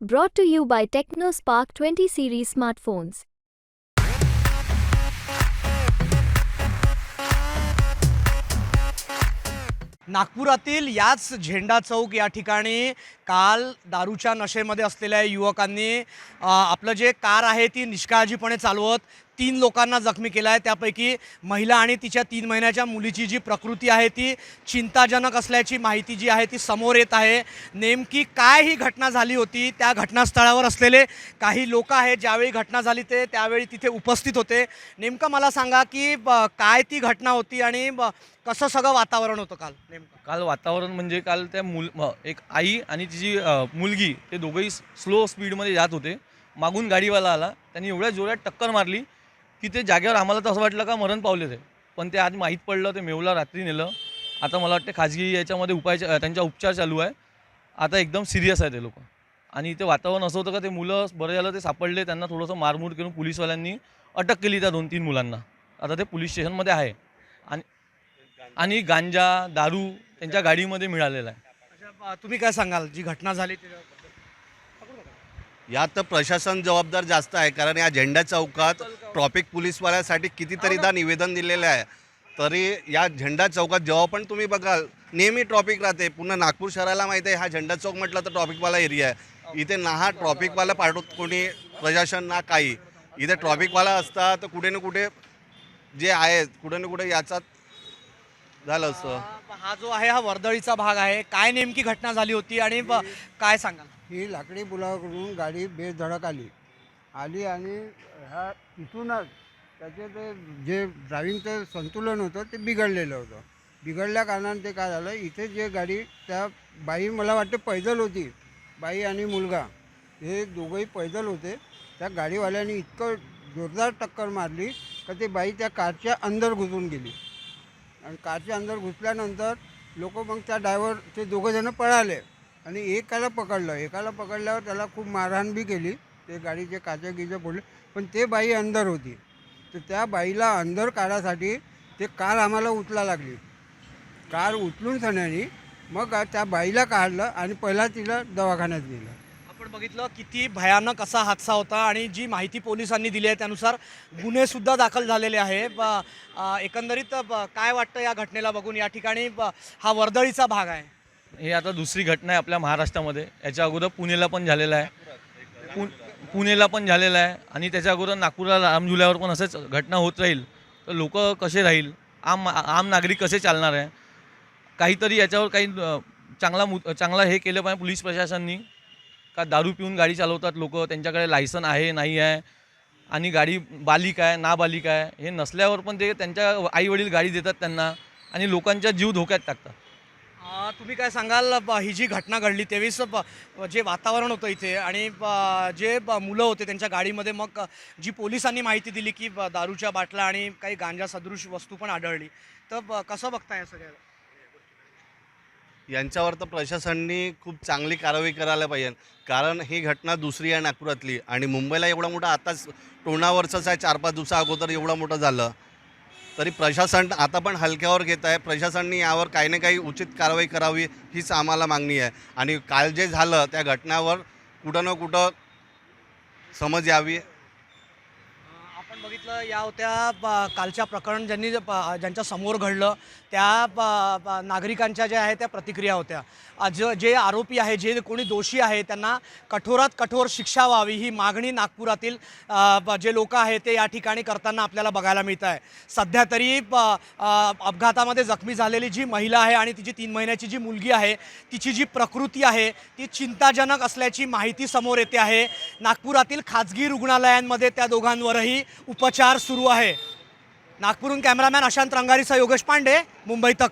Brought to you by TechnoSpark 20 series smartphones. नागपुरातील याच झेंडा चौक या ठिकाणी काल दारूच्या नशेमध्ये असलेल्या युवकांनी आपलं जे कार आहे ती निष्काळजीपणे चालवत तीन लोकांना जखमी केलं आहे. त्यापैकी महिला आणि तिच्या तीन महिन्याच्या मुलीची जी प्रकृती आहे ती चिंताजनक असल्याची माहिती जी आहे ती समोर येत आहे. नेमकी काय ही घटना झाली होती? त्या घटनास्थळावर असलेले काही लोक आहेत ज्यावेळी घटना झाली ते त्यावेळी तिथे उपस्थित होते. नेमकं मला सांगा की ब- काय ती घटना होती आणि ब- कसं सगळं वातावरण होतं काल? नेमकं. काल वातावरण म्हणजे काल त्या मुल एक आई आणि त्याची जी मुलगी ते दोघंही स्लो स्पीडमध्ये जात होते. मागून गाडीवाला आला. त्यांनी एवढ्या जोरात टक्कर मारली की ते जागेवर आम्हाला तर असं वाटलं का मरण पावले ते. पण ते आज माहीत पडलं ते मेवला रात्री नेलं. आता मला वाटतं खाजगी याच्यामध्ये उपाय त्यांचा उपचार चालू आहे. आता एकदम सिरियस आहे ते लोक. आणि ते वातावरण असं होतं का ते मुलं बरं झालं ते सापडले. त्यांना थोडंसं मारमूर करून पोलीसवाल्यांनी अटक केली त्या दोन तीन मुलांना. आता ते पोलीस स्टेशनमध्ये आहे. आणि आणि गांजा दारू त्यांच्या गाडीमध्ये मिळालेला आहे. तुम्ही काय सांगाल? जी घटना झाली? यात तर प्रशासन जबाबदार जास्त आहे कारण या झेंडा चौकात ट्रॉफिक पोलीसवाल्यासाठी कितीतरीदा निवेदन दिलेले आहे. तरी या झेंडा चौकात जेव्हा पण तुम्ही बघाल नेहमी ट्रॉफिक राहते. पुन्हा नागपूर शहराला माहिती आहे हा झेंडा चौक म्हटलं तर ट्रॉफिकवाला एरिया आहे. इथे ना हा ट्रॉफिकवाला पाठवत कोणी प्रशासन ना काही. इथे ट्रॉफिकवाला असता तर कुठे ना कुठे जे आहेत कुठे ना कुठे याचा झालं असतं. हा जो आहे हा वर्दळीचा भाग आहे. काय नेमकी घटना झाली होती आणि ब- काय सांगाल? ही लाकडी पुलावरून गाडी बेधडक आली. आली आणि ह्या तिथूनच त्याचे ते जे ड्रायव्हिंगचं संतुलन होतं ते बिघडलेलं होतं. बिघडल्या कारणाने ते काय झालं इथे जे गाडी त्या बाई मला वाटते पैदल होती बाई आणि मुलगा. हे दोघंही पैदल होते. त्या गाडीवाल्याने इतकं जोरदार टक्कर मारली का ते बाई त्या कारच्या अंदर घुसून गेली. आणि कारच्या अंदर घुसल्यानंतर लोक मग त्या ड्रायव्हर ते दोघंजणं पळाले. आणि एकाला पकडलं. एकाला पकडल्यावर त्याला खूप मारहाण बी केली. ते गाडीचे काचे गिचे पडले पण ते बाई अंदर होती. तर त्या बाईला अंदर काढासाठी ते कार आम्हाला उचला लागली. कार उचलून सण्याने मग त्या बाईला काढलं आणि पहिला तिला दवाखान्यात नेलं. बघितलं किती भयानक असा हादसा होता आणि जी माहिती पोलिसांनी दिली आहे त्यानुसार गुन्हेसुद्धा दाखल झालेले आहे. ब- एकंदरीत ब- काय वाटतं या घटनेला बघून? या ठिकाणी ब- हा वर्दळीचा भाग आहे. हे आता दुसरी घटना आहे आपल्या महाराष्ट्रामध्ये. याच्या अगोदर पुणेला पण झालेला आहे. पु पुणेला पण झालेला आहे आणि त्याच्या अगोदर नागपूरला रामझुल्यावर पण असंच घटना होत राहील. तर लोक कसे राहील? आम आम नागरिक कसे चालणार आहे? काहीतरी याच्यावर काही चांगला मु चांगला हे केलं पाहिजे पोलीस प्रशासनाने. का दारू पिऊन गाडी चालवतात लोक? त्यांच्याकडे लायसन आहे नाही आहे? आणि गाडी बालिक आहे नाबालिक आहे? हे नसल्यावर पण ते त्यांच्या आईवडील गाडी देतात त्यांना आणि लोकांचा जीव धोक्यात टाकतात. तुम्ही काय सांगाल ही जी घटना घडली तेवीस जे वातावरण होतं इथे आणि जे मुलं होते त्यांच्या गाडीमध्ये मग जी पोलिसांनी माहिती दिली की दारूच्या बाटल्या आणि काही गांजा सदृश वस्तू पण आढळली. तर ब- कसं बघताय या यांच्यावर तर प्रशासनाने खूप चांगली कारवाई करायला पाहिजे. कारण ही घटना दुसरी आहे नागपुरातली आणि मुंबईला एवढा मोठा आताच टोणावरचंच आहे चार पाच दिवसा अगोदर एवढं मोठं झालं. तरी प्रशासन आता पण हलक्यावर घेत आहे. प्रशासनाने यावर काही ना काही उचित कारवाई करावी हीच आम्हाला मागणी आहे. आणि काल जे झालं त्या घटनावर कुठं ना कुठं समज यावी. आपण बघितलं या होत्या कालच्या प्रकरण ज्यांनी ज्यांच्या समोर घडलं त्या नागरिकांच्या ज्या आहेत त्या प्रतिक्रिया होत्या. ज जे आरोपी आहे जे कोणी दोषी आहे त्यांना कठोरात कठोर शिक्षा व्हावी ही मागणी नागपुरातील जे लोक आहेत ते या ठिकाणी करताना आपल्याला बघायला मिळत आहे सध्या तरी अपघातामध्ये जखमी झालेली जी महिला आहे आणि तिची तीन महिन्याची जी मुलगी आहे तिची जी प्रकृती आहे ती चिंताजनक असल्याची माहिती समोर येते आहे. नागपुरातील खाजगी रुग्णालयांमध्ये त्या दोघांवरही उपचार सुरू आहे. नागपूरहून कॅमेरामॅन अशांत रंगारीचा योगेश पांडे मुंबई तक.